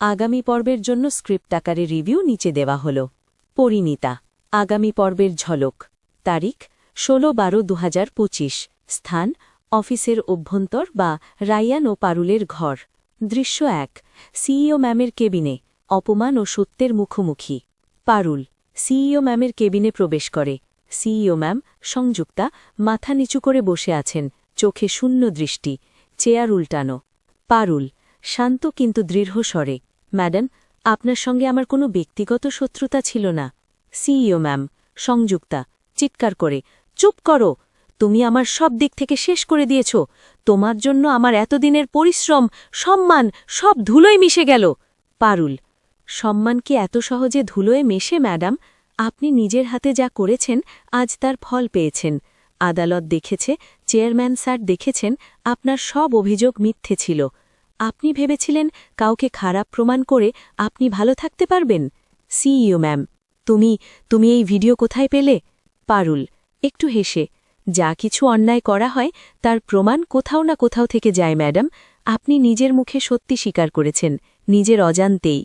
আগামী পর্বের জন্য স্ক্রিপ্ট আকারে রিভিউ নিচে দেওয়া হল। পরিণীতা, আগামী পর্বের ঝলক। তারিখ, ষোলো বারো দু স্থান, অফিসের অভ্যন্তর বা রায়ান ও পারুলের ঘর। দৃশ্য এক, সিইও ম্যামের কেবিনে, অপমান ও সত্যের মুখোমুখি। পারুল, সিইও ম্যামের কেবিনে প্রবেশ করে। সিইও ম্যাম, সংযুক্তা, মাথা নিচু করে বসে আছেন, চোখে শূন্য দৃষ্টি, চেয়ার উল্টানো। পারুল, শান্ত কিন্তু দৃঢ় স্বরে। ম্যাডাম, আপনার সঙ্গে আমার কোনো ব্যক্তিগত শত্রুতা ছিল না। সিইও ম্যাম, সংযুক্তা, চিৎকার করে, চুপ করো! তুমি আমার সব দিক থেকে শেষ করে দিয়েছ। তোমার জন্য আমার এতদিনের পরিশ্রম, সম্মান, সব ধুলোয় মিশে গেল। পারুল, সম্মান কি এত সহজে ধুলোয় মেশে, ম্যাডাম? আপনি নিজের হাতে যা করেছেন, আজ তার ফল পেয়েছেন। আদালত দেখেছে, চেয়ারম্যান স্যার দেখেছেন, আপনার সব অভিযোগ মিথ্যে ছিল। আপনি ভেবেছিলেন কাউকে খারাপ প্রমাণ করে আপনি ভালো থাকতে পারবেন? সিইও ম্যাম, তুমি তুমি এই ভিডিও কোথায় পেলে? পারুল, একটু হেসে, যা কিছু অন্যায় করা হয় তার প্রমাণ কোথাও না কোথাও থেকে যায়, ম্যাডাম। আপনি নিজের মুখে সত্যি স্বীকার করেছেন, নিজের অজান্তেই।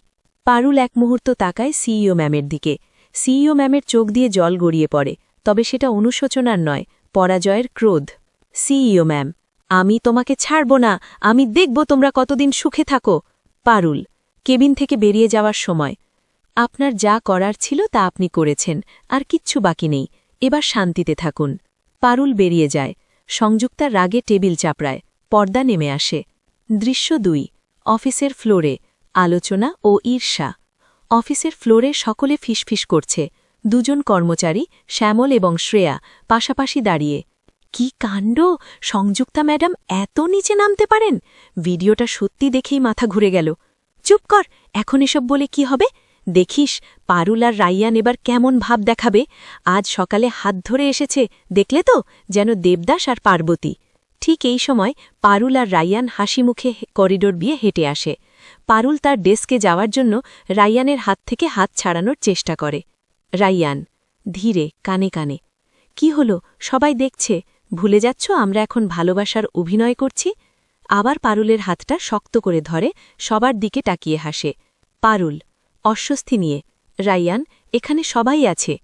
পারুল এক মুহূর্ত তাকায় সিইও ম্যামের দিকে। সিইও ম্যামের চোখ দিয়ে জল গড়িয়ে পড়ে, তবে সেটা অনুশোচনার নয়, পরাজয়ের ক্রোধ। সিইও ম্যাম আমি তোমাকে ছাড়ব না, আমি দেখব তোমরা কতদিন সুখে থাকো। পারুল, কেবিন থেকে বেরিয়ে যাওয়ার সময়। আপনার যা করার ছিল তা আপনি করেছেন, আর কিচ্ছু বাকি নেই। এবার শান্তিতে থাকুন। পারুল বেরিয়ে যায়। সংযুক্তার রাগে টেবিল চাপড়ায়। পর্দা নেমে আসে। দৃশ্য দুই। অফিসের ফ্লোরে আলোচনা ও ঈর্ষা। অফিসের ফ্লোরে সকলে ফিসফিস করছে। দুজন কর্মচারী, শ্যামল এবং শ্রেয়া, পাশাপাশি দাঁড়িয়ে। কি কাণ্ড? সংযুক্তা ম্যাডাম এত নিচে নামতে পারেন? ভিডিওটা সত্যি দেখেই মাথা ঘুরে গেল। চুপ কর, এখন এসব বলে কি হবে? দেখিস, পারুল আর রাইয়ান এবার কেমন ভাব দেখাবে? আজ সকালে হাত ধরে এসেছে, দেখলে তো? যেন দেবদাস আর পার্বতী। ঠিক এই সময় পারুল আর রাইয়ান হাসি মুখে করিডোর বিয়ে হেঁটে আসে। পারুল তার ডেস্কে যাওয়ার জন্য রাইয়ানের হাত থেকে হাত ছাড়ানোর চেষ্টা করে। রাইয়ান, ধীরে, কানে কানে, কি হলো? সবাই দেখছে? ভুলে যাচ্ছ, আমরা এখন ভালোবাসার অভিনয় করছি। আবার পারুলের হাতটা শক্ত করে ধরে, সবার দিকে তাকিয়ে হাসে। পারুল, অস্বস্তি নিয়ে, রাইয়ান, এখানে সবাই আছে।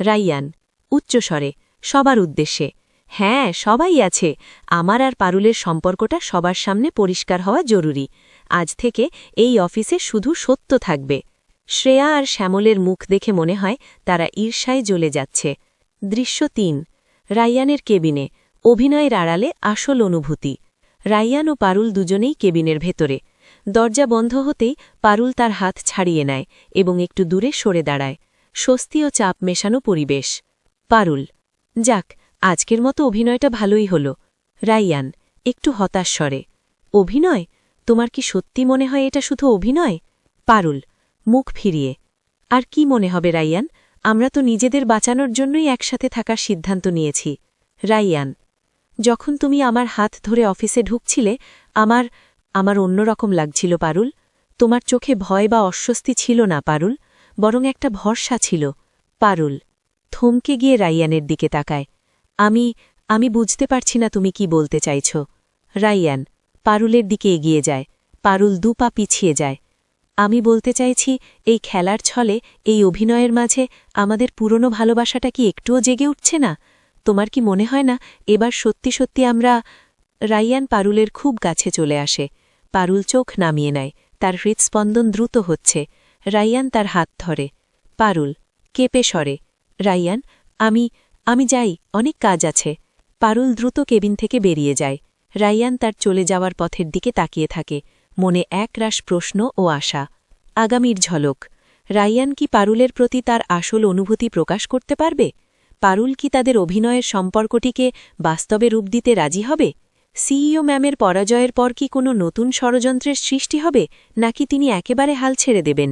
রাইয়ান, উচ্চস্বরে, সবার উদ্দেশ্যে। হ্যাঁ সবাই আছে। আমার আর পারুলের সম্পর্কটা সবার সামনে পরিষ্কার হওয়া জরুরি। আজ থেকে এই অফিসে শুধু সত্য থাকবে। শ্রেয়া আর শ্যামলের মুখ দেখে মনে হয় তারা ঈর্ষায় জ্বলে যাচ্ছে। দৃশ্য তিন রাইয়ানের কেবিনে, অভিনয়ের আড়ালে আসল অনুভূতি। রাইয়ান ও পারুল দুজনেই কেবিনের ভেতরে। দরজা বন্ধ হতেই পারুল তার হাত ছাড়িয়ে নেয় এবং একটু দূরে সরে দাঁড়ায়। স্বস্তি ও চাপ মেশানো পরিবেশ। পারুল, যাক, আজকের মতো অভিনয়টা ভালোই হল। রাইয়ান, একটু হতাশ স্বরে, অভিনয়? তোমার কি সত্যি মনে হয় এটা শুধু অভিনয়? পারুল, মুখ ফিরিয়ে, আর কি মনে হবে রাইয়ান? আমরা তো নিজেদের বাঁচানোর জন্যই একসাথে থাকার সিদ্ধান্ত নিয়েছি। রাইয়ান, যখন তুমি আমার হাত ধরে অফিসে ঢুকছিলে, আমার আমার অন্যরকম লাগছিল, পারুল। তোমার চোখে ভয় বা অস্বস্তি ছিল না, পারুল, বরং একটা ভরসা ছিল। পারুল, থমকে গিয়ে রাইয়ানের দিকে তাকায়। আমি আমি বুঝতে পারছি না তুমি কি বলতে চাইছ। রাইয়ান, পারুলের দিকে এগিয়ে যায়। পারুল দুপা পিছিয়ে যায়। আমি বলতে চাইছি, এই খেলার ছলে, এই অভিনয়ের মাঝে আমাদের পুরনো ভালোবাসাটা কি একটুও জেগে উঠছে না? তোমার কি মনে হয় না, এবার সত্যি সত্যি আমরা রাইয়ান পারুলের খুব কাছে চলে আসে। পারুল চোখ নামিয়ে নেয়, তার হৃৎস্পন্দন দ্রুত হচ্ছে। রাইয়ান তার হাত ধরে। পারুল, কেঁপে সরে। রাইয়ান, আমি আমি যাই, অনেক কাজ আছে। পারুল দ্রুত কেবিন থেকে বেরিয়ে যায়। রাইয়ান তার চলে যাওয়ার পথের দিকে তাকিয়ে থাকে। মনে একরাশ প্রশ্ন ও আশা। আগামীর ঝলক। রাইয়ান কি পারুলের প্রতি তার আসল অনুভূতি প্রকাশ করতে পারবে? পারুল কি তাদের অভিনয়ের সম্পর্কটিকে বাস্তবে রূপ দিতে রাজি হবে? সিইও ম্যামের পরাজয়ের পর কি কোনো নতুন ষড়যন্ত্রের সৃষ্টি হবে, নাকি তিনি একেবারে হাল ছেড়ে দেবেন?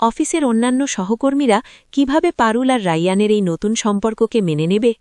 অফিসের অন্যান্য সহকর্মীরা কীভাবে পারুল আর রাইয়ানের এই নতুন সম্পর্ককে মেনে নেবে?